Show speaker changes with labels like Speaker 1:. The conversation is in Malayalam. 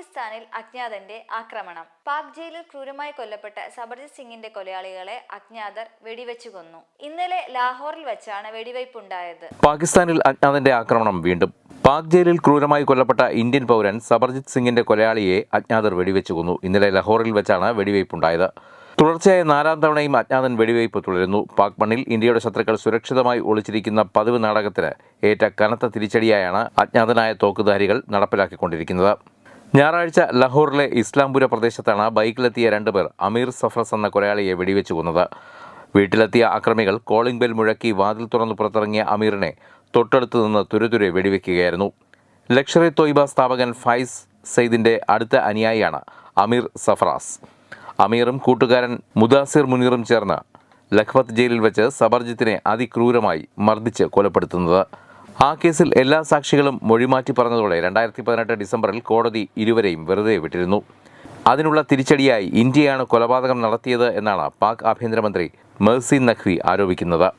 Speaker 1: പാകിസ്ഥാനിൽ അജ്ഞാതന്റെ ആക്രമണം. പാക് ജയിലിൽ ക്രൂരമായി കൊല്ലപ്പെട്ട സബർജിത് സിംഗിന്റെ കൊലയാളികളെ അജ്ഞാതർ വെടിവെച്ചു കൊന്നു. ഇന്നലെ ലാഹോറിൽ വെച്ചാണ് വെടിവയ്പുണ്ടായത്.
Speaker 2: പാകിസ്ഥാനിൽ അജ്ഞാതന്റെ ആക്രമണം വീണ്ടും. പാക് ജയിലിൽ ക്രൂരമായി കൊല്ലപ്പെട്ട ഇന്ത്യൻ പൗരൻ സബർജിത് സിംഗിന്റെ കൊലയാളിയെ അജ്ഞാതർ വെടിവെച്ചു കൊന്നു. ഇന്നലെ ലാഹോറിൽ വെച്ചാണ് വെടിവയ്പുണ്ടായത്. തുടർച്ചയായ നാലാം തവണയും അജ്ഞാതൻ വെടിവയ്പ് തുടരുന്നു. പാക് മണ്ണിൽ ഇന്ത്യയുടെ ശത്രുക്കൾ സുരക്ഷിതമായി ഒളിച്ചിരിക്കുന്ന പതിവ് നാടകത്തിന് ഏറ്റ കനത്ത തിരിച്ചടിയായാണ് അജ്ഞാതനായ തോക്കുധാരികൾ നടപ്പിലാക്കിക്കൊണ്ടിരിക്കുന്നത്. ഞായറാഴ്ച ലഹോറിലെ ഇസ്ലാംപുര പ്രദേശത്താണ് ബൈക്കിലെത്തിയ രണ്ടുപേർ അമീർ സഫ്രസ് എന്ന കൊലയാളിയെ വെടിവെച്ചു കൊന്നത്. വീട്ടിലെത്തിയ അക്രമികൾ കോളിംഗ് ബെൽ മുഴക്കി വാതിൽ തുറന്നു പുറത്തിറങ്ങിയ അമീറിനെ തൊട്ടടുത്ത് നിന്ന് തുരുതുരെ വെടിവെക്കുകയായിരുന്നു. ലക്ഷറി തോയ്ബ സ്ഥാപകൻ ഫൈസ് സെയ്ദിന്റെ അടുത്ത അനുയായിയാണ് അമീർ സഫ്രാസ്. അമീറും കൂട്ടുകാരൻ മുദാസിർ മുനീറും ചേർന്ന് ലഖ്പത്ത് ജയിലിൽ വെച്ച് സബർജിത്തിനെ അതിക്രൂരമായി മർദ്ദിച്ച് കൊലപ്പെടുത്തുന്നത്. ആ കേസിൽ എല്ലാ സാക്ഷികളും മൊഴിമാറ്റി പറഞ്ഞതോടെ രണ്ടായിരത്തി പതിനെട്ട് ഡിസംബറിൽ കോടതി ഇരുവരെയും വെറുതെ വിട്ടിരുന്നു. അതിനുള്ള തിരിച്ചടിയായി ഇന്ത്യയാണ് കൊലപാതകം നടത്തിയത് എന്നാണ് പാക് ആഭ്യന്തരമന്ത്രി മെഴ്സി നഖ്വി ആരോപിക്കുന്നത്.